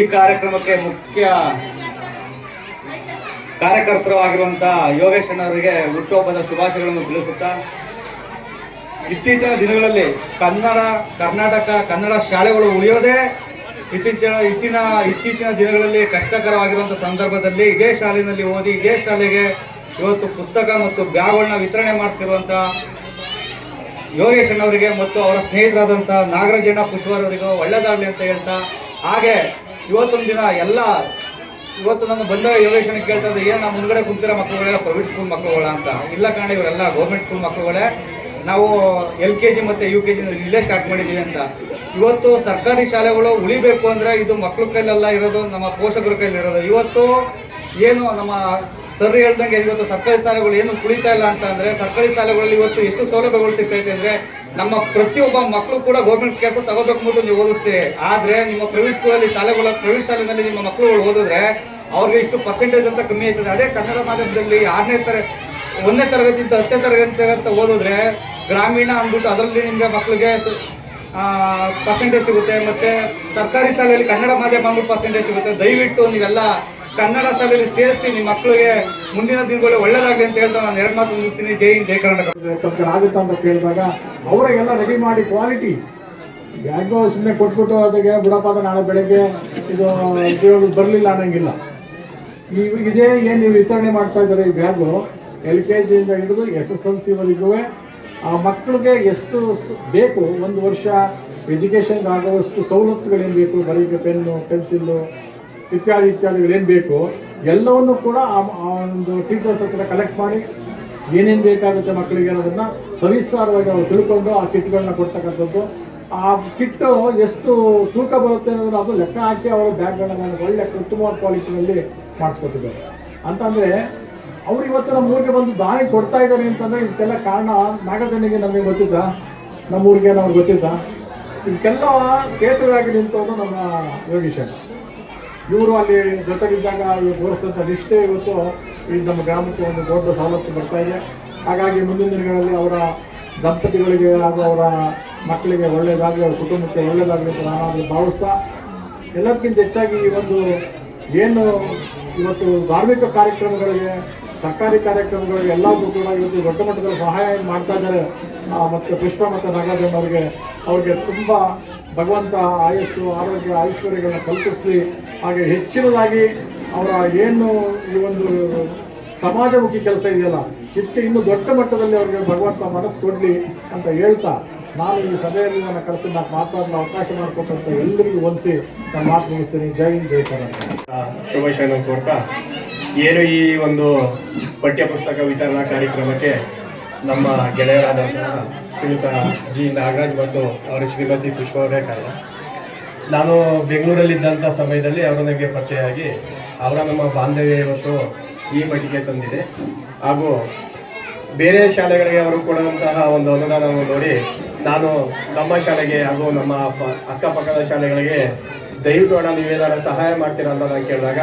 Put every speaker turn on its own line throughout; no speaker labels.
ಈ ಕಾರ್ಯಕ್ರಮಕ್ಕೆ ಮುಖ್ಯ ಕಾರ್ಯಕರ್ತರು ಆಗಿರುವಂತಹ ಯೋಗೇಶ್ ಅಣ್ಣವರಿಗೆ ಹುಟ್ಟುಹಬ್ಬದ ಶುಭಾಶಯಗಳನ್ನು ತಿಳಿಸುತ್ತಾ, ಇತ್ತೀಚಿನ ದಿನಗಳಲ್ಲಿ ಕನ್ನಡ, ಕರ್ನಾಟಕ, ಕನ್ನಡ ಶಾಲೆಗಳು ಉಳಿಯೋದೇ ಇತ್ತೀಚಿನ, ಇತ್ತಿನ, ಇತ್ತೀಚಿನ ದಿನಗಳಲ್ಲಿ ಕಷ್ಟಕರವಾಗಿರುವಂಥ ಸಂದರ್ಭದಲ್ಲಿ ಇದೇ ಶಾಲೆಯಲ್ಲಿ ಓದಿ, ಇದೇ ಶಾಲೆಗೆ ಇವತ್ತು ಪುಸ್ತಕ ಮತ್ತು ಬ್ಯಾಗ್ಗಳನ್ನ ವಿತರಣೆ ಮಾಡ್ತಿರುವಂಥ ಯೋಗೇಶ್ ಅಣ್ಣವರಿಗೆ ಮತ್ತು ಅವರ ಸ್ನೇಹಿತರಾದಂಥ ನಾಗರಾಜಣ್ಣ ಪುಷ್ಪರವರಿಗೂ ಒಳ್ಳೆಯದಾಗಲಿ ಅಂತ ಹೇಳ್ತಾ, ಹಾಗೆ ಇವತ್ತೊಂದು ದಿನ ಎಲ್ಲ ಇವತ್ತು ನಾನು ಬಂದ ಯೋಗೇಶನ ಕೇಳ್ತಾ ಇದ್ದೆ ಏನು ನಾವು ಮುಂದ್ಗಡೆ ಕುಂತಿರೋ ಮಕ್ಕಳುಗಳೆಲ್ಲ ಪ್ರೈವೇಟ್ ಸ್ಕೂಲ್ ಮಕ್ಕಳುಗಳ ಅಂತ. ಇಲ್ಲ ಕಾರಣ ಇವರೆಲ್ಲ ಗೌರ್ಮೆಂಟ್ ಸ್ಕೂಲ್ ಮಕ್ಕಳುಗಳೇ. ನಾವು ಎಲ್ ಕೆ ಜಿ ಮತ್ತು ಯು ಕೆ ಜಿ ಇಲ್ಲೇ ಸ್ಟಾರ್ಟ್ ಮಾಡಿದ್ದೀವಿ ಅಂತ. ಇವತ್ತು ಸರ್ಕಾರಿ ಶಾಲೆಗಳು ಉಳಿಬೇಕು ಅಂದರೆ ಇದು ಮಕ್ಕಳ ಕೈಲೆಲ್ಲ ಇರೋದು, ನಮ್ಮ ಪೋಷಕರ ಕೈಲಿರೋದು ಇವತ್ತು ಏನು ನಮ್ಮ ಸರ್ ಹೇಳ್ದಂಗೆ ಇವತ್ತು ಸರ್ಕಾರಿ ಶಾಲೆಗಳು ಏನು ಕುಳಿತಾ ಇಲ್ಲ ಅಂತ ಅಂದರೆ ಸರ್ಕಾರಿ ಶಾಲೆಗಳಲ್ಲಿ ಇವತ್ತು ಎಷ್ಟು ಸೌಲಭ್ಯಗಳು ಸಿಗ್ತೈತೆ ಅಂದ್ರೆ ನಮ್ಮ ಪ್ರತಿಯೊಬ್ಬ ಮಕ್ಕಳು ಕೂಡ ಗೌರ್ಮೆಂಟ್ ಕೆಲಸ ತಗೋಬೇಕು ಅಂತ ನೀವು ಓದಿಸ್ತೀರಿ. ಆದ್ರೆ ನಿಮ್ಮ ಪ್ರೈವೇಟ್ ಸ್ಕೂಲಲ್ಲಿ ಶಾಲೆಗಳ ಪ್ರೈವೇಟ್ ಶಾಲೆಯಲ್ಲಿ ನಿಮ್ಮ ಮಕ್ಕಳುಗಳು ಓದಿದ್ರೆ ಅವ್ರಿಗೆ ಇಷ್ಟು ಪರ್ಸೆಂಟೇಜ್ ಅಂತ ಕಮ್ಮಿ ಆಯ್ತದೆ. ಅದೇ ಕನ್ನಡ ಮಾಧ್ಯಮದಲ್ಲಿ ಆರನೇ ತರ, ಒಂದನೇ ತರಗತಿಯಿಂದ ಹತ್ತನೇ ತರಗತಿ ಅಂತ ಓದಿದ್ರೆ ಗ್ರಾಮೀಣ ಅಂದ್ಬಿಟ್ಟು ಅದರಲ್ಲಿ ನಿಮಗೆ ಮಕ್ಕಳಿಗೆ ಪರ್ಸೆಂಟೇಜ್ ಸಿಗುತ್ತೆ. ಮತ್ತೆ ಸರ್ಕಾರಿ ಶಾಲೆಯಲ್ಲಿ ಕನ್ನಡ ಮಾಧ್ಯಮ ಅಂದ್ಬಿಟ್ಟು ಪರ್ಸೆಂಟೇಜ್ ಸಿಗುತ್ತೆ. ದಯವಿಟ್ಟು ನೀವೆಲ್ಲ ಕನ್ನಡ ಶಾಲೆಯಲ್ಲಿ ಸೇರಿಸಿ ನಿಮ್ಮ ಮಕ್ಕಳಿಗೆ ಮುಂದಿನ ದಿನಗಳು ಒಳ್ಳೇದಾಗಲಿ ಅಂತ ಹೇಳ್ತಾ ನಾನು ಎರಡು ಮಾತು ಮುಗಿಸ್ತೀನಿ ಜೈ ಜೈ ಕರ್ನಾಟಕ.
ಆಗುತ್ತಾ ಅಂತ ಕೇಳಿದಾಗ ಅವರಿಗೆಲ್ಲ ರೆಡಿ ಮಾಡಿ ಕ್ವಾಲಿಟಿ ಬ್ಯಾಗು ಸುಮ್ಮನೆ ಕೊಟ್ಬಿಟ್ಟು ಅದಕ್ಕೆ ಬಿಡಪ್ಪ ನಾಳೆ ಬೆಳಗ್ಗೆ ಇದು ಉಪಯೋಗ ಬರಲಿಲ್ಲ ಅನ್ನಂಗಿಲ್ಲ. ಈ ಇದೇ ಏನು ನೀವು ವಿತರಣೆ ಮಾಡ್ತಾ ಇದ್ದಾರೆ ಈ ಬ್ಯಾಗು ಎಲ್ ಕೆ ಜಿಯಿಂದ ಹಿಡಿದು ಎಸ್ ಎಸ್ ಎಲ್ ಸಿವರೆಗೂ ಆ ಮಕ್ಕಳಿಗೆ ಎಷ್ಟು ಬೇಕು? ಒಂದು ವರ್ಷ ಎಜುಕೇಷನ್ಗೆ ಆಗುವಷ್ಟು ಸವಲತ್ತುಗಳೇನು ಬೇಕು? ಬರೀಗೆ ಪೆನ್ನು ಪೆನ್ಸಿಲ್ಲು ಇತ್ಯಾದಿ ಇತ್ಯಾದಿಗಳೇನು ಬೇಕು, ಎಲ್ಲವನ್ನು ಕೂಡ ಆ ಒಂದು ಟೀಚರ್ಸ್ ಹತ್ರ ಕಲೆಕ್ಟ್ ಮಾಡಿ ಏನೇನು ಬೇಕಾಗುತ್ತೆ ಮಕ್ಕಳಿಗೆ ಅನ್ನೋದನ್ನು ಸವಿಸ್ತಾರವಾಗಿ ಅವರು ತಿಳ್ಕೊಂಡು ಆ ಕಿಟ್ಗಳನ್ನ ಕೊಡ್ತಕ್ಕಂಥದ್ದು. ಆ ಕಿಟ್ಟು ಎಷ್ಟು ತೂಕ ಬರುತ್ತೆ ಅನ್ನೋದನ್ನು ಅದು ಲೆಕ್ಕ ಹಾಕಿ ಅವರು ಬ್ಯಾಗ್ಗಳನ್ನ ಒಳ್ಳೆ ಉತ್ತಮವಾದ ಕ್ವಾಲಿಟಿನಲ್ಲಿ ಮಾಡಿಸ್ಕೊತಿದ್ದಾರೆ ಅಂತಂದರೆ, ಅವ್ರು ಇವತ್ತು ನಮ್ಮ ಊರಿಗೆ ಬಂದು ದಾರಿ ಕೊಡ್ತಾ ಇದ್ದಾರೆ ಅಂತಂದರೆ ಇದಕ್ಕೆಲ್ಲ ಕಾರಣ ನಾಗಜನಿಗೆ ನಮಗೆ ಗೊತ್ತಿದ್ದ ನಮ್ಮ ಊರಿಗೆ ನಮ್ಗೆ ಗೊತ್ತಿದ್ದ ಇದಕ್ಕೆಲ್ಲ ಸೇತುವೆಯಾಗಿ ನಿಂತವರು ನಮ್ಮ ಯೋಗೀಶಣ್ಣ ಇವರು ಅಲ್ಲಿ ಜೊತೆಗಿದ್ದಾಗ ಇವರು ತೋರಿಸಿದಂಥ ನಿಷ್ಠೆ ಇವತ್ತು ಈ ನಮ್ಮ ಗ್ರಾಮಕ್ಕೆ ಒಂದು ದೊಡ್ಡ ಸವಲತ್ತು ಬರ್ತಾ ಇದೆ. ಹಾಗಾಗಿ ಮುಂದಿನ ದಿನಗಳಲ್ಲಿ ಅವರ ದಂಪತಿಗಳಿಗೆ ಹಾಗೂ ಅವರ ಮಕ್ಕಳಿಗೆ ಒಳ್ಳೆಯದಾಗಲಿ, ಅವ್ರ ಕುಟುಂಬಕ್ಕೆ ಒಳ್ಳೆಯದಾಗಲಿ ಅಂತ ನಾನು ಭಾವಿಸ್ತಾ ಎಲ್ಲದಕ್ಕಿಂತ ಹೆಚ್ಚಾಗಿ ಈ ಒಂದು ಏನು ಇವತ್ತು ಧಾರ್ಮಿಕ ಕಾರ್ಯಕ್ರಮಗಳಿಗೆ, ಸರ್ಕಾರಿ ಕಾರ್ಯಕ್ರಮಗಳಿಗೆ ಎಲ್ಲರಿಗೂ ಕೂಡ ಇವತ್ತು ದೊಡ್ಡ ಮಟ್ಟದಲ್ಲಿ ಸಹಾಯ ಮಾಡ್ತಾ ಇದ್ದಾರೆ. ಮತ್ತು ಪುಷ್ಪ ಮತ್ತು ನಾಗಾರ್ಜುನ ಅವರಿಗೆ, ಅವ್ರಿಗೆ ತುಂಬ ಭಗವಂತ ಆಯಸ್ಸು, ಆರೋಗ್ಯ, ಐಶ್ವರ್ಯಗಳನ್ನ ಕಲ್ಪಿಸಲಿ ಹಾಗೆ ಹೆಚ್ಚಿನದಾಗಿ ಅವರ ಏನು ಈ ಒಂದು ಸಮಾಜಮುಖಿ ಕೆಲಸ ಇದೆಯಲ್ಲ, ಇದಕ್ಕೆ ಇನ್ನೂ ದೊಡ್ಡ ಮಟ್ಟದಲ್ಲಿ ಅವರಿಗೆ ಭಗವಂತ ಮನಸ್ಸು ಕೊಡಲಿ ಅಂತ ಹೇಳ್ತಾ ನಾನು ಈ ಸಭೆಯಲ್ಲಿ ನನ್ನ ನಾನು ಮಾತಾಡಲು ಅವಕಾಶ ಮಾಡಿಕೊಟ್ಟಂತ ಎಲ್ಲರಿಗೂ ಹೊಲಿಸಿ ನಾನು ಮಾತು ಮುಗಿಸ್ತೀನಿ. ಜೈ ಜೈ
ಶುಭಾಶಯನ ಕೋರ್ತಾ. ಏನು ಈ ಒಂದು ಪಠ್ಯಪುಸ್ತಕ ವಿತರಣಾ ಕಾರ್ಯಕ್ರಮಕ್ಕೆ ನಮ್ಮ ಗೆಳೆಯರಾದಂತಹ ಶ್ರೀಯುತ ಜಿ ನಾಗರಾಜ್ ಮತ್ತು ಅವರ ಶ್ರೀಮತಿ ಪುಷ್ಪ ಅವರೇ ಕಾರಣ ನಾನು ಬೆಂಗಳೂರಲ್ಲಿದ್ದಂಥ ಸಮಯದಲ್ಲಿ ಅವರು ನನಗೆ ಪರಿಚಯ ಆಗಿ ಅವರ ನಮ್ಮ ಬಾಂಧವ್ಯ ಇವತ್ತು ಈ ಮಟ್ಟಿಗೆ ತಂದಿದೆ. ಹಾಗೂ ಬೇರೆ ಶಾಲೆಗಳಿಗೆ ಅವರು ಕೊಡುವಂತಹ ಒಂದು ಅನುದಾನವನ್ನು ನೋಡಿ ನಾನು ನಮ್ಮ ಶಾಲೆಗೆ ಹಾಗೂ ನಮ್ಮ ಅಕ್ಕಪಕ್ಕದ ಶಾಲೆಗಳಿಗೆ ದಯವಿಟ್ಟು ಹಣ ನೀವೇನಾರ ಸಹಾಯ ಮಾಡ್ತೀರಾ ಅಂತ ನಾನು ಕೇಳಿದಾಗ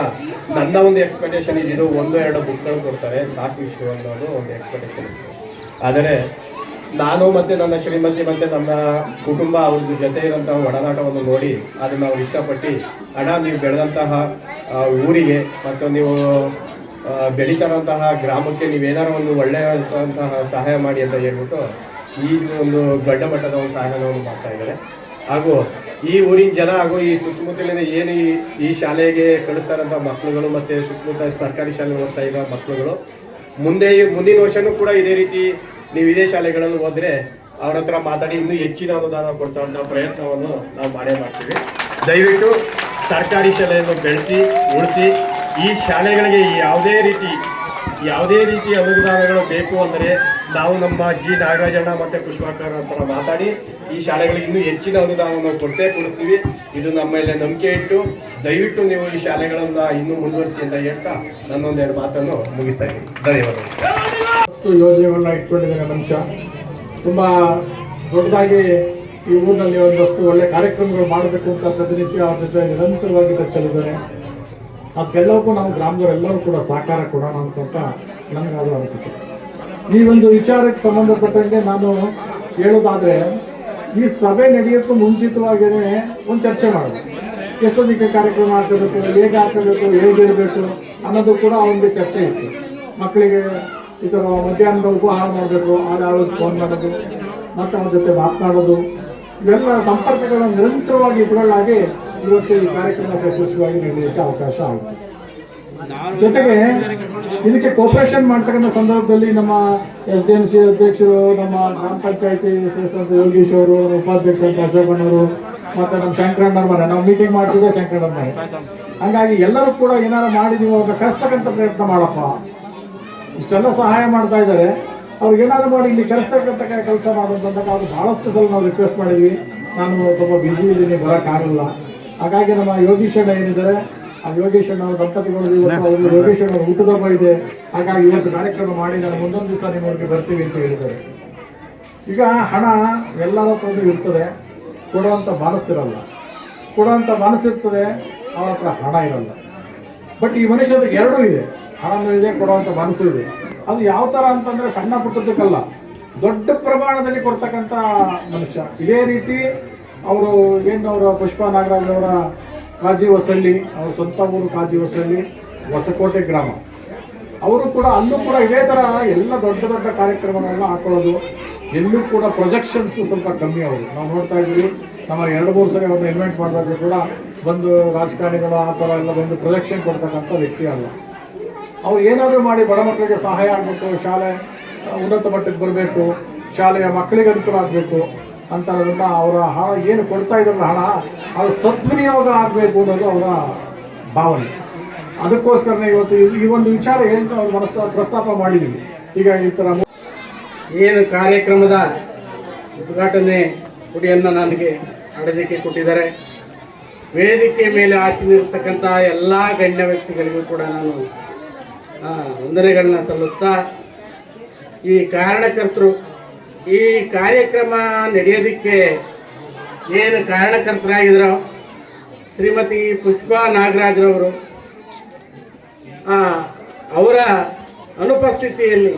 ನನ್ನ ಒಂದು ಎಕ್ಸ್ಪೆಕ್ಟೇಷನ್ ಇದು ಒಂದು, ಎರಡು ಬುಕ್ಗಳು ಕೊಡ್ತಾರೆ. ಸಾಕು ಇಷ್ಟು ಅನ್ನೋದು ಒಂದು ಎಕ್ಸ್ಪೆಕ್ಟೇಷನ್ ಇತ್ತು ಆದರೆ ನಾನು ಮತ್ತು ನನ್ನ ಶ್ರೀಮತಿ ಮತ್ತು ನನ್ನ ಕುಟುಂಬ ಅವ್ರ ಜೊತೆ ಇರೋಂತಹ ಒಡನಾಟವನ್ನು ನೋಡಿ ಅದನ್ನು ನಾವು ಇಷ್ಟಪಟ್ಟು ಹಣ ನೀವು ಬೆಳೆದಂತಹ ಊರಿಗೆ ಮತ್ತು ನೀವು ಬೆಳೀತಾರಂತಹ ಗ್ರಾಮಕ್ಕೆ ನೀವೇನಾರ ಒಂದು ಒಳ್ಳೆಯದಂತಹ ಸಹಾಯ ಮಾಡಿ ಅಂತ ಹೇಳ್ಬಿಟ್ಟು ಈ ಒಂದು ದೊಡ್ಡ ಮಟ್ಟದ ಒಂದು ಸಹಾಯವನ್ನು ಮಾಡ್ತಾ ಇದ್ದಾರೆ. ಹಾಗೂ ಈ ಊರಿನ ಜನ ಹಾಗೂ ಈ ಸುತ್ತಮುತ್ತಲಿನ ಏನು ಈ ಈ ಶಾಲೆಗೆ ಕಳಿಸ್ತಾರಂಥ ಮಕ್ಕಳುಗಳು ಮತ್ತು ಸುತ್ತಮುತ್ತ ಸರ್ಕಾರಿ ಶಾಲೆ ಓದ್ತಾ ಇರೋ ಮಕ್ಕಳುಗಳು ಮುಂದೆ ಮುಂದಿನ ವರ್ಷನೂ ಕೂಡ ಇದೇ ರೀತಿ ನೀವು ಇದೇ ಶಾಲೆಗಳಲ್ಲಿ ಹೋದ್ರೆ ಅವ್ರ ಹತ್ರ ಮಾತಾಡಿ ಇನ್ನೂ ಹೆಚ್ಚಿನ ಅನುದಾನ ಕೊಡ್ತಾ ಪ್ರಯತ್ನವನ್ನು ನಾವು ಮಾಡೇ ಮಾಡ್ತೀವಿ. ದಯವಿಟ್ಟು ಸರ್ಕಾರಿ ಶಾಲೆಯನ್ನು ಬೆಳೆಸಿ, ಉಳಿಸಿ, ಈ ಶಾಲೆಗಳಿಗೆ ಯಾವುದೇ ರೀತಿ ಯಾವುದೇ ರೀತಿ ಅನುದಾನಗಳು ಬೇಕು ಅಂದರೆ ನಾವು ನಮ್ಮ ಜಿ ನಾಗರಾಜಣ್ಣ ಮತ್ತು ಪುಷ್ಪಾಕರ್ ಹತ್ರ ಮಾತಾಡಿ ಈ ಶಾಲೆಗಳಿಗೆ ಇನ್ನೂ ಹೆಚ್ಚಿನ ಅನುದಾನವನ್ನು ಕೊಡ್ತೇ ಕೊಡಿಸ್ತೀವಿ. ಇದು ನಮ್ಮ ಮೇಲೆ ನಂಬಿಕೆ ಇಟ್ಟು ದಯವಿಟ್ಟು ನೀವು ಈ ಶಾಲೆಗಳನ್ನು ಇನ್ನೂ ಮುಂದುವರಿಸಿ ಅಂತ ಹೇಳ್ತಾ ನನ್ನೊಂದೆರಡು ಮಾತನ್ನು ಮುಗಿಸ್ತಾ ಇದ್ದೀನಿ. ಧನ್ಯವಾದಗಳು.
ಯೋಜನೆಗಳನ್ನ ಇಟ್ಕೊಂಡಿದ್ದಾರೆ ಮನುಷ್ಯ. ತುಂಬ ದೊಡ್ಡದಾಗಿ ಈ ಊರಿನಲ್ಲಿ ಒಂದಷ್ಟು ಒಳ್ಳೆ ಕಾರ್ಯಕ್ರಮಗಳು ಮಾಡಬೇಕು ಅಂತ ಪ್ರತಿನಿತ್ಯ ಅವ್ರ ಜೊತೆ ನಿರಂತರವಾಗಿ ಕಲಿಸಿದ್ದಾರೆ ಅದಕ್ಕೆಲ್ಲವಕ್ಕೂ ನಮ್ಮ ಗ್ರಾಮದವರೆಲ್ಲರೂ ಕೂಡ ಸಹಕಾರ ಕೊಡೋಣ ಅಂತ ನನಗಾದರೂ ಅನಿಸುತ್ತೆ. ಈ ಒಂದು ವಿಚಾರಕ್ಕೆ ಸಂಬಂಧಪಟ್ಟಂಗೆ ನಾನು ಹೇಳೋದಾದರೆ, ಈ ಸಭೆ ನಡೆಯೋಕ್ಕೂ ಮುಂಚಿತವಾಗಿಯೇ ಒಂದು ಚರ್ಚೆ ಮಾಡೋದು. ಎಷ್ಟೊಂದಿಕ್ಕೆ ಕಾರ್ಯಕ್ರಮ ಹಾಕಬೇಕು ಹೇಗೆ ಹಾಕಬೇಕು ಹೇಗೆ ಇರಬೇಕು ಅನ್ನೋದು ಕೂಡ ಒಂದು ಚರ್ಚೆ ಇತ್ತು. ಮಕ್ಕಳಿಗೆ ಈ ಥರ ಮಧ್ಯಾಹ್ನದ ಉಪಹಾರ ಮಾಡಬೇಕು, ಆಗ ಫೋನ್ ಮಾಡೋದು, ಮತ್ತು ಅವ್ರ ಜೊತೆ ಮಾತನಾಡೋದು, ಇವೆಲ್ಲ ಸಂಪರ್ಕಗಳನ್ನು ನಿರಂತರವಾಗಿ ಇಟ್ಕೊಳ್ಳಾಗಿ ಇವತ್ತು ಈ ಕಾರ್ಯಕ್ರಮ ಯಶಸ್ವಿಯಾಗಿ ನಡೆಯಲಿಕ್ಕೆ ಅವಕಾಶ ಆಯಿತು. ಜೊತೆಗೆ ಇದಕ್ಕೆ ಕೋಪರೇಷನ್ ಮಾಡ್ತಕ್ಕಂಥ ಸಂದರ್ಭದಲ್ಲಿ ನಮ್ಮ ಎಸ್ ಡಿ ಎಂ ಸಿ ಅಧ್ಯಕ್ಷರು ನಮ್ಮ ಗ್ರಾಮ ಪಂಚಾಯತಿ ಸದಸ್ಯ ಯೋಗೀಶ್ ಅವರು ಉಪಾಧ್ಯಕ್ಷರು ಅಶೋಕಣ್ಣವರು ಮತ್ತೆ ನಮ್ಮ ಶಂಕರಣ್ಣ ಮನೆ ನಾವು ಮೀಟಿಂಗ್ ಮಾಡ್ತಿದ್ದೆ ಶಂಕರಣ್ಣ ಮನೆ ಹಂಗಾಗಿ ಎಲ್ಲರೂ ಕೂಡ ಏನಾರು ಮಾಡಿದೀವಿ ಅವ್ರನ್ನ ಕರೆಸ್ತಕ್ಕಂಥ ಪ್ರಯತ್ನ ಮಾಡಪ್ಪ. ಇಷ್ಟೆಲ್ಲ ಸಹಾಯ ಮಾಡ್ತಾ ಇದ್ದಾರೆ. ಅವ್ರಿಗೆ ಏನಾದ್ರು ಮಾಡಿ ಇಲ್ಲಿ ಕರೆಸ್ತಕ್ಕಂಥ ಕೆಲಸ ಮಾಡೋದಂತ ಅವ್ರು ಭಾಳಷ್ಟು ಸಲ ನಾವು ರಿಕ್ವೆಸ್ಟ್ ಮಾಡಿದ್ವಿ. ನಾನು ಸ್ವಲ್ಪ ಬ್ಯುಸಿ ಇದ್ದೀನಿ ಬರೋಕ್ಕಾಗಲ್ಲ ಹಾಗಾಗಿ ನಮ್ಮ ಯೋಗೀಶಣ್ಣ ಏನಿದ್ದಾರೆ ಆ ಯೋಗೀಶಣ್ಣ ಅವರು ದಂಪತಿಗಳು ಇವತ್ತು ಯೋಗೀಶಣ್ಣ ಊಟದ ಹಬ್ಬ ಇದೆ. ಹಾಗಾಗಿ ಇವತ್ತು ಕಾರ್ಯಕ್ರಮ ಮಾಡಿ ನಾನು ಮುಂದೊಂದು ದಿವಸ ನಿಮ್ಮೊಳಗೆ ಬರ್ತೀವಿ ಅಂತ ಹೇಳಿದ್ದಾರೆ. ಈಗ ಹಣ ಎಲ್ಲರ ಹತ್ರ ಇರ್ತದೆ ಕೊಡುವಂಥ ಮನಸ್ಸಿರಲ್ಲ ಕೊಡುವಂಥ ಮನಸ್ಸಿರ್ತದೆ ಅವನ ಹತ್ರ ಹಣ ಇರಲ್ಲ. ಬಟ್ ಈ ಮನುಷ್ಯದ ಎರಡೂ ಇದೆ. ಹಣನೂ ಇದೆ ಕೊಡುವಂಥ ಮನಸ್ಸು ಇದೆ. ಅದು ಯಾವ ಥರ ಅಂತಂದರೆ ಸಣ್ಣ ಪುಟ್ಟದಕ್ಕಲ್ಲ. ದೊಡ್ಡ ಪ್ರಮಾಣದಲ್ಲಿ ಕೊಡ್ತಕ್ಕಂಥ ಮನುಷ್ಯ. ಇದೇ ರೀತಿ ಅವರು ಏನು ಅವರ ಪುಷ್ಪ ನಾಗರಾಜ್ ಅವರ ಕಾಜಿ ಹೊಸಳ್ಳಿ ಅವ್ರ ಸ್ವಂತ ಊರು ಕಾಜಿ ಹೊಸಳ್ಳಿ ಹೊಸಕೋಟೆ ಗ್ರಾಮ. ಅವರು ಕೂಡ ಅಲ್ಲೂ ಕೂಡ ಇದೇ ಥರ ಎಲ್ಲ ದೊಡ್ಡ ದೊಡ್ಡ ಕಾರ್ಯಕ್ರಮಗಳನ್ನ ಹಾಕೊಳ್ಳೋದು. ಎಲ್ಲೂ ಕೂಡ ಪ್ರೊಜೆಕ್ಷನ್ಸ್ ಸ್ವಲ್ಪ ಕಮ್ಮಿ ಅವರು. ನಾವು ನೋಡ್ತಾ ಇದ್ವಿ ನಮ್ಮ ಎರಡು ಮೂರು ಸರಿ ಅವ್ರನ್ನ ಇನ್ವೈಟ್ ಮಾಡಿದಾಗ ಕೂಡ ಬಂದು ರಾಜಕಾರಣಿಗಳು ಆ ಥರ ಎಲ್ಲ ಬಂದು ಪ್ರೊಜೆಕ್ಷನ್ ಕೊಡ್ತಕ್ಕಂಥ ವ್ಯಕ್ತಿ ಅಲ್ಲ. ಅವ್ರು ಏನಾದರೂ ಮಾಡಿ ಬಡ ಮಕ್ಕಳಿಗೆ ಸಹಾಯ ಆಗಬೇಕು, ಶಾಲೆ ಉನ್ನತ ಮಟ್ಟಕ್ಕೆ ಬರಬೇಕು, ಶಾಲೆಯ ಮಕ್ಕಳಿಗೆ ಅನುಕೂಲ ಆಗಬೇಕು. ಅಂತ ಅವರ ಹಣ ಏನು ಕೊಡ್ತಾ ಇದ್ರಲ್ಲ ಹಣ, ಅದು ಸದ್ವಿನಿಯೋಗ ಆಗಬೇಕು ಅನ್ನೋದು ಅವರ ಭಾವನೆ. ಅದಕ್ಕೋಸ್ಕರನೇ ಇವತ್ತು ಈ- ಒಂದು ವಿಚಾರ ಏನು ಅವ್ರು ಮನಸ್ತ ಪ್ರಸ್ತಾಪ ಮಾಡಿದ್ದೀವಿ ಈಗ ಈ ಥರ
ಏನು ಕಾರ್ಯಕ್ರಮದ ಉದ್ಘಾಟನೆ ಕುಡಿಯನ್ನು ನನಗೆ ಆಡೋದಕ್ಕೆ ಕೊಟ್ಟಿದ್ದಾರೆ. ವೇದಿಕೆ ಮೇಲೆ ಹಾಕಿನಿರ್ತಕ್ಕಂಥ ಎಲ್ಲ ಗಣ್ಯ ವ್ಯಕ್ತಿಗಳಿಗೂ ಕೂಡ ನಾನು ವಂದನೆಗಳನ್ನ ಸಲ್ಲಿಸ್ತಾ, ಈ ಕಾರಣಕರ್ತರು ಈ ಕಾರ್ಯಕ್ರಮ ನಡೆಯೋದಕ್ಕೆ ಏನು ಕಾರಣಕರ್ತರಾಗಿದ್ರು ಶ್ರೀಮತಿ ಪುಷ್ಪಾ ನಾಗರಾಜ್ರವರು ಅವರ ಅನುಪಸ್ಥಿತಿಯಲ್ಲಿ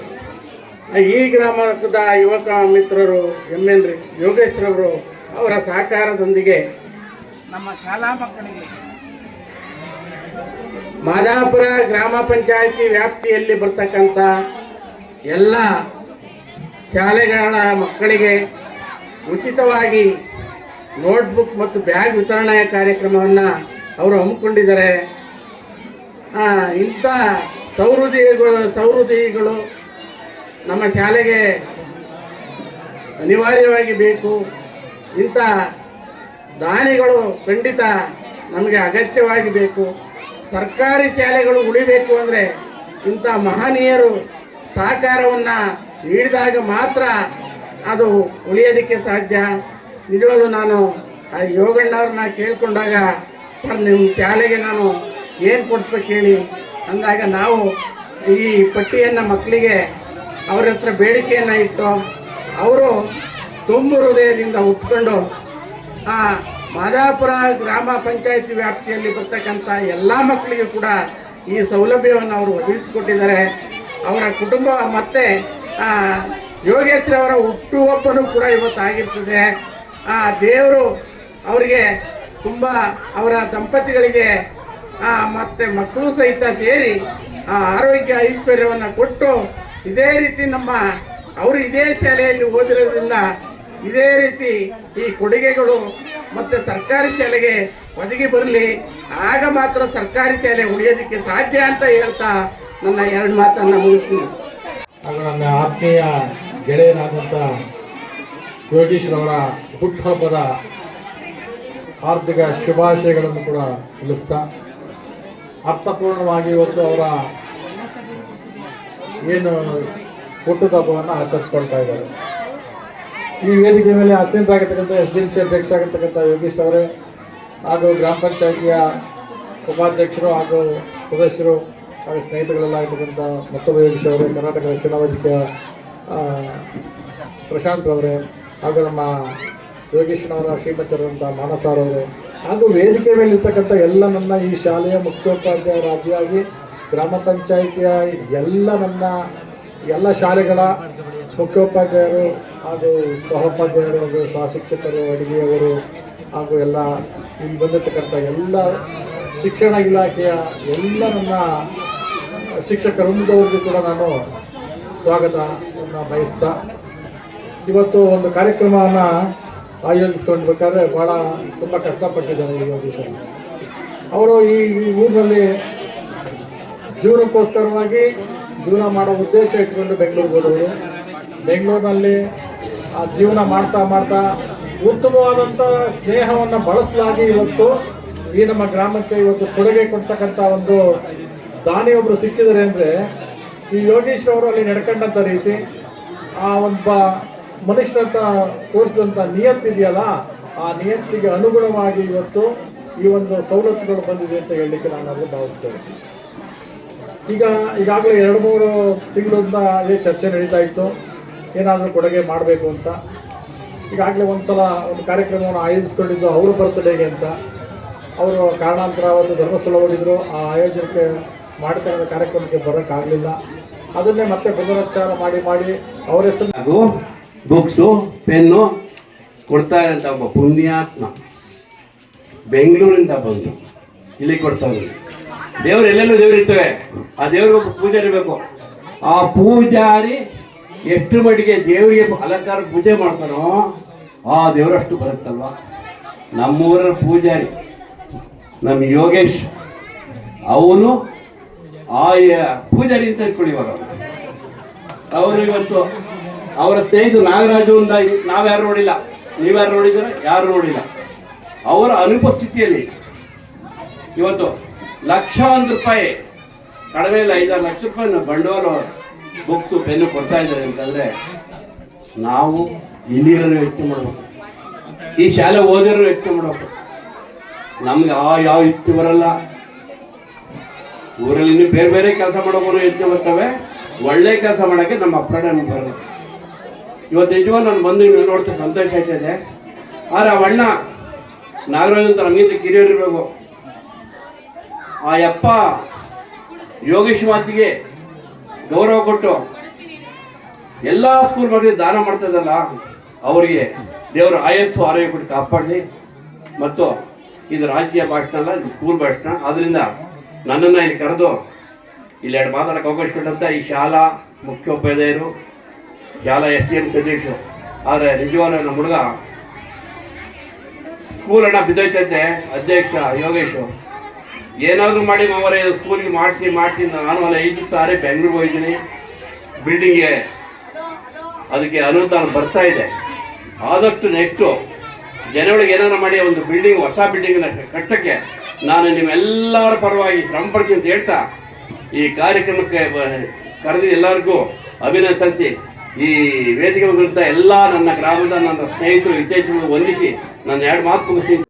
ಈ ಗ್ರಾಮದ ಯುವಕ ಮಿತ್ರರು ಎಂ ಎನ್ ರಿ ಯೋಗೇಶ್ವರವರು ಅವರ ಸಹಕಾರದೊಂದಿಗೆ ನಮ್ಮ ಶಾಲಾ ಮಕ್ಕಳಿಗೆ ಮಾದಾಪುರ ಗ್ರಾಮ ಪಂಚಾಯಿತಿ ವ್ಯಾಪ್ತಿಯಲ್ಲಿ ಬರ್ತಕ್ಕಂಥ ಎಲ್ಲ ಶಾಲೆಗಳ ಮಕ್ಕಳಿಗೆ ಉಚಿತವಾಗಿ ನೋಟ್ಬುಕ್ ಮತ್ತು ಬ್ಯಾಗ್ ವಿತರಣೆ ಕಾರ್ಯಕ್ರಮವನ್ನು ಅವರು ಹಮ್ಮಿಕೊಂಡಿದ್ದಾರೆ. ಇಂಥ ಸೌಹೃದಯಗಳು ಸೌಹೃದಯಿಗಳು ನಮ್ಮ ಶಾಲೆಗೆ ಅನಿವಾರ್ಯವಾಗಿ ಬೇಕು. ಇಂಥ ದಾನಿಗಳು ಖಂಡಿತ ನಮಗೆ ಅಗತ್ಯವಾಗಿ ಬೇಕು. ಸರ್ಕಾರಿ ಶಾಲೆಗಳು ಉಳಿಬೇಕು ಅಂದರೆ ಇಂಥ ಮಹನೀಯರು ಸಹಕಾರವನ್ನು ನೀಡಿದಾಗ ಮಾತ್ರ ಅದು ಉಳಿಯೋದಕ್ಕೆ ಸಾಧ್ಯ. ನಿಜವಾಗ್ಲೂ ನಾನು ಆ ಯೋಗಣ್ಣವ್ರನ್ನ ಕೇಳ್ಕೊಂಡಾಗ, ಸರ್ ನಿಮ್ಮ ಶಾಲೆಗೆ ನಾನು ಏನು ಕೊಡಿಸ್ಬೇಕು ಹೇಳಿ? ಅಂದಾಗ ನಾವು ಈ ಪಟ್ಟಿಯನ್ನು ಮಕ್ಕಳಿಗೆ ಅವ್ರ ಹತ್ರ ಬೇಡಿಕೆಯನ್ನು ಇಟ್ಟು, ಅವರು ತುಂಬು ಹೃದಯದಿಂದ ಒಪ್ಕೊಂಡು, ಆ ಮಾದಾಪುರ ಗ್ರಾಮ ಪಂಚಾಯತಿ ವ್ಯಾಪ್ತಿಯಲ್ಲಿ ಬರ್ತಕ್ಕಂಥ ಎಲ್ಲ ಮಕ್ಕಳಿಗೂ ಕೂಡ ಈ ಸೌಲಭ್ಯವನ್ನು ಅವರು ಒದಗಿಸಿಕೊಟ್ಟಿದ್ದಾರೆ. ಅವರ ಕುಟುಂಬ ಮತ್ತು ಯೋಗೇಶ್ವರ ಅವರ ಹುಟ್ಟುಹಬ್ಬನೂ ಕೂಡ ಇವತ್ತು ಆಗಿರ್ತದೆ. ಆ, ದೇವರು ಅವರಿಗೆ ತುಂಬ ಅವರ ದಂಪತಿಗಳಿಗೆ ಮತ್ತೆ ಮಕ್ಕಳು ಸಹಿತ ಸೇರಿ, ಆ, ಆರೋಗ್ಯ ಐಶ್ವರ್ಯವನ್ನು ಕೊಟ್ಟು ಇದೇ ರೀತಿ ನಮ್ಮ, ಅವರು ಇದೇ ಶಾಲೆಯಲ್ಲಿ ಓದಿರೋದ್ರಿಂದ ಇದೇ ರೀತಿ ಈ ಕೊಡುಗೆಗಳು ಮತ್ತು ಸರ್ಕಾರಿ ಶಾಲೆಗೆ ಒದಗಿ ಬರಲಿ. ಆಗ ಮಾತ್ರ ಸರ್ಕಾರಿ ಶಾಲೆ ಉಳಿಯೋದಕ್ಕೆ ಸಾಧ್ಯ ಅಂತ ಹೇಳ್ತಾ ನನ್ನ ಎರಡು ಮಾತನ್ನು ಮುಗಿಸ್ತೀನಿ.
ಹಾಗೂ ನನ್ನ ಆತ್ಮೀಯ ಗೆಳೆಯನಾದಂಥ ಯೋಗೀಶ್ರವರ ಹುಟ್ಟುಹಬ್ಬದ ಆರ್ಥಿಕ ಶುಭಾಶಯಗಳನ್ನು ಕೂಡ ತಿಳಿಸ್ತಾ, ಅರ್ಥಪೂರ್ಣವಾಗಿ ಇವತ್ತು ಅವರ ಏನು ಹುಟ್ಟುಹಬ್ಬವನ್ನು ಆಚರಿಸ್ಕೊಳ್ತಾ ಇದ್ದಾರೆ. ಈ ವೇದಿಕೆ ಮೇಲೆ ಅತ್ಯಂತಾಗಿರ್ತಕ್ಕಂಥ ಎಸ್ ಡಿ ಎಂ ಸಿ ಅಧ್ಯಕ್ಷರಾಗಿರ್ತಕ್ಕಂಥ ಯೋಗೀಶ್ ಅವರೇ ಹಾಗೂ ಗ್ರಾಮ ಪಂಚಾಯಿತಿಯ ಉಪಾಧ್ಯಕ್ಷರು ಹಾಗೂ ಸದಸ್ಯರು ಹಾಗೂ ಸ್ನೇಹಿತಗಳೆಲ್ಲ ಆಗಿರ್ತಕ್ಕಂಥ ಮತ್ತೊಬ್ಬ ಯೋಗೀಶ್ ಅವರೇ ಕರ್ನಾಟಕ ರಕ್ಷಣಾ ಪ್ರಶಾಂತ್ ಅವರೇ ಹಾಗೂ ನಮ್ಮ ಯೋಗೀಶ್ನವರ ಶ್ರೀಮಂತರಂಥ ಮಾನಸಾರವರೇ ಹಾಗೂ ವೇದಿಕೆ ಮೇಲೆ ಇರ್ತಕ್ಕಂಥ ಎಲ್ಲ ನನ್ನ ಈ ಶಾಲೆಯ ಮುಖ್ಯೋಪಾಧ್ಯಾಯರಾದಿಯಾಗಿ ಗ್ರಾಮ ಪಂಚಾಯಿತಿಯ ಎಲ್ಲ ನನ್ನ ಎಲ್ಲ ಶಾಲೆಗಳ ಮುಖ್ಯೋಪಾಧ್ಯಾಯರು ಹಾಗೂ ಸಹೋಪಾಧ್ಯಾಯರು ಹಾಗೂ ಸಹ ಶಿಕ್ಷಕರು ಅಡುಗೆಯವರು ಹಾಗೂ ಎಲ್ಲ ಇಲ್ಲಿ ಬಂದಿರತಕ್ಕಂಥ ಎಲ್ಲ ಶಿಕ್ಷಣ ಇಲಾಖೆಯ ಎಲ್ಲ ನನ್ನ ಶಿಕ್ಷಕ ವೃಂದದವರಿಗೂ ಕೂಡ ನಾನು ಸ್ವಾಗತವನ್ನು ಬಯಸ್ತಾ, ಇವತ್ತು ಒಂದು ಕಾರ್ಯಕ್ರಮವನ್ನು ಆಯೋಜಿಸ್ಕೊಂಡ್ಬೇಕಾದ್ರೆ ಭಾಳ ತುಂಬ ಕಷ್ಟಪಟ್ಟಿದ್ದಾರೆ ಈ ಯೋಗೇಶ್ ಅವರು ಈ ಊರಿನಲ್ಲಿ ಜೀವನಕ್ಕೋಸ್ಕರವಾಗಿ ಜೀವನ ಮಾಡೋ ಉದ್ದೇಶ ಇಟ್ಕೊಂಡು ಬೆಂಗಳೂರಿಗೆ ಹೋದವರು. ಬೆಂಗಳೂರಿನಲ್ಲಿ ಆ ಜೀವನ ಮಾಡ್ತಾ ಮಾಡ್ತಾ ಉತ್ತಮವಾದಂಥ ಸ್ನೇಹವನ್ನು ಬಳಸಲಾಗಿ ಇವತ್ತು ಈ ನಮ್ಮ ಗ್ರಾಮಕ್ಕೆ ಇವತ್ತು ಕೊಡುಗೆ ಕೊಡ್ತಕ್ಕಂಥ ಒಂದು ದಾನಿಯೊಬ್ಬರು ಸಿಕ್ಕಿದ್ರೆ ಅಂದರೆ ಈ ಯೋಗೇಶ್ ಅವರು ಅಲ್ಲಿ ನಡ್ಕೊಂಡಂಥ ರೀತಿ ಆ ಒಬ್ಬ ಮನುಷ್ಯನಂತ ತೋರಿಸಿದಂಥ ನಿಯತ್ತಿದೆಯಲ್ಲ ಆ ನಿಯತ್ತಿಗೆ ಅನುಗುಣವಾಗಿ ಇವತ್ತು ಈ ಒಂದು ಸವಲತ್ತುಗಳು ಬಂದಿದೆ ಅಂತ ಹೇಳಲಿಕ್ಕೆ ನಾನು ಅದನ್ನು ಭಾವಿಸ್ತೇನೆ. ಈಗ, ಈಗಾಗಲೇ ಎರಡು ಮೂರು ತಿಂಗಳಿಂದ ಅಲ್ಲೇ ಚರ್ಚೆ ನಡೀತಾ ಇತ್ತು. ಏನಾದರೂ ಕೊಡುಗೆ ಮಾಡಬೇಕು ಅಂತ. ಈಗಾಗಲೇ ಒಂದು ಸಲ ಒಂದು ಕಾರ್ಯಕ್ರಮವನ್ನು ಆಯೋಜಿಸ್ಕೊಂಡಿದ್ದು ಅವರು ಬರ್ತಡೇಗೆ ಅಂತ. ಅವರು ಕಾರಣಾಂತರ ಒಂದು ಧರ್ಮಸ್ಥಳ ಹೋಗಿದ್ದರು ಆ ಆಯೋಜನಕ್ಕೆ ಮಾಡ್ತಾ ಕಾರ್ಯಕ್ರಮಕ್ಕೆ ಬರೋಕ್ಕಾಗಲಿಲ್ಲ ಅದನ್ನೇ ಮತ್ತೆ ಪುನರುಚ್ಚಾರ ಮಾಡಿ ಮಾಡಿ ಅವರ ಹೆಸರು
ಬುಕ್ಸು, ಪೆನ್ನು ಕೊಡ್ತಾ ಇರೋಂಥ ಒಬ್ಬ ಪುಣ್ಯಾತ್ಮ ಬೆಂಗಳೂರಿಂದ ಬಂದು ಇಲ್ಲಿ ಕೊಡ್ತಾ ಇದ್ದೀನಿ. ದೇವ್ರು ಎಲ್ಲೆಲ್ಲೂ ದೇವ್ರು ಇರ್ತವೆ. ಆ ದೇವ್ರಿಗೆ ಪೂಜಾರಿ ಇರಬೇಕು. ಆ ಪೂಜಾರಿ ಎಷ್ಟು ಮಟ್ಟಿಗೆ ದೇವರಿಗೆ ಅಲಂಕಾರ ಪೂಜೆ ಮಾಡ್ತಾನೋ ಆ ದೇವರಷ್ಟು ಬರುತ್ತಲ್ವ? ನಮ್ಮೂರ ಪೂಜಾರಿ ನಮ್ಮ ಯೋಗೇಶ್. ಅವನು ಆ ಪೂಜಾರಿ ಅಂತ ಇಟ್ಕೊಳ್ಳಿ ಇವಾಗ. ಅವರು ಇವತ್ತು ಅವರ ಸ್ನೇಹಿತರು ನಾಗರಾಜು ಅಂತ ನಾವ್ಯಾರು ನೋಡಿಲ್ಲ. ನೀವ್ಯಾರು ನೋಡಿದ್ರ ಯಾರು ನೋಡಿಲ್ಲ. ಅವರ ಅನುಪಸ್ಥಿತಿಯಲ್ಲಿ ಇವತ್ತು ಲಕ್ಷಾಂತರ ರೂಪಾಯಿ, ಕಡಿಮೆ ಇಲ್ಲ, ಐದಾರು ಲಕ್ಷ ರೂಪಾಯಿ ಬಂಡವಾಳ ಬುಕ್ಸು ಪೆನ್ನು ಕೊಡ್ತಾ ಇದ್ದಾರೆ ಅಂತಂದ್ರೆ ನಾವು ಇಲ್ಲಿರೋ ವ್ಯಕ್ತಿ ಮಾಡಬೇಕು. ಈ ಶಾಲೆ ಓದಿರೋ ವ್ಯಕ್ತಿ ಮಾಡಬೇಕು. ನಮ್ಗೆ ಆ ಯಾವ ಯುಕ್ತಿ ಬರಲ್ಲ. ಊರಲ್ಲಿ ಇನ್ನು ಬೇರೆ ಬೇರೆ ಕೆಲಸ ಮಾಡೋರು ಯೋಚನೆ ಬರ್ತವೆ, ಒಳ್ಳೆ ಕೆಲಸ ಮಾಡೋಕ್ಕೆ ನಮ್ಮ ಅಪ್ರಾಣ ಬರಲ್ಲ ಇವತ್ತು ನಿಜವಾಗ ನಾನು ಬಂದು ನೀವು ನೋಡ್ತಾ ಸಂತೋಷ ಆಯ್ತದೆ. ಆದ್ರೆ ಆ ಅಣ್ಣ, ನಾಗರಾಜ್ ಅಂತ ನಮಗಿಂತ ಆ ಯಪ್ಪ ಯೋಗೇಶ್ ಮಾತಿಗೆ ಗೌರವ ಕೊಟ್ಟು ಎಲ್ಲ ಸ್ಕೂಲ್ ಮಕ್ಕಳಿಗೆ ದಾನ ಮಾಡ್ತಾ ಇದ್ದಲ್ಲ ಅವರಿಗೆ ದೇವರ ಆಯಸ್ಸು ಆರೋಗ್ಯ ಕೊಟ್ಟು ಕಾಪಾಡಲಿ. ಮತ್ತು ಇದು ರಾಜ್ಯ ಭಾಷಣ ಅಲ್ಲ, ಇದು ಸ್ಕೂಲ್ ಭಾಷಣ. ಆದ್ರಿಂದ ನನ್ನನ್ನು ಇಲ್ಲಿ ಕರೆದು ಇಲ್ಲಿ ಎರಡು ಮಾತಾಡಕ್ಕೆ ಅವಕಾಶ ಕೊಟ್ಟಂತ ಈ ಶಾಲಾ ಮುಖ್ಯೋಪಾಧ್ಯಾಯರು, ಶಾಲಾ ಎಸ್ ಡಿ ಎಂ ಸದಸ್ಯರು. ಆದರೆ ನಿಜವಾದ ನಮ್ಮ ಹುಡುಗ ಸ್ಕೂಲ್ ಅಣ್ಣ ಬಿದ್ದೋಯ್ತಂತೆ, ಅಧ್ಯಕ್ಷ ಯೋಗೇಶು ಏನಾದರೂ ಮಾಡಿ ಮಾವರೇ ಸ್ಕೂಲಿಗೆ ಮಾಡಿಸಿ ಮಾಡಿಸಿ, ನಾನು ಅಲ್ಲಿ ಐದು ಸಾರಿ ಬೆಂಗಳೂರಿಗೆ ಹೋಗಿದ್ದೀನಿ. ಬಿಲ್ಡಿಂಗ್ಗೆ ಅದಕ್ಕೆ ಅನುದಾನ ಬರ್ತಾ ಇದೆ. ಆದಷ್ಟು ನೆಕ್ಸ್ಟು ಜನಗಳಿಗೆ ಏನಾರು ಮಾಡಿ ಒಂದು ಬಿಲ್ಡಿಂಗ್, ಹೊಸ ಬಿಲ್ಡಿಂಗನ್ನ ಕಟ್ಟಕ್ಕೆ ನಾನು ನಿಮ್ಮೆಲ್ಲರ ಪರವಾಗಿ ಶ್ರಮ ಪಡ್ತೀನಿ ಅಂತ ಹೇಳ್ತಾ ಈ ಕಾರ್ಯಕ್ರಮಕ್ಕೆ ಕರೆದ ಎಲ್ಲರಿಗೂ ಅಭಿನಂದಿಸಿ ಈ ವೇದಿಕೆ ಎಲ್ಲ ನನ್ನ ಗ್ರಾಮದ ನನ್ನ ಸ್ನೇಹಿತರು ವಿದ್ಯಾರ್ಥಿಗಳು ವಂದಿಸಿ ನನ್ನ ಎರಡು ಮಾತು ಮುಗಿಸ್ತೀನಿ.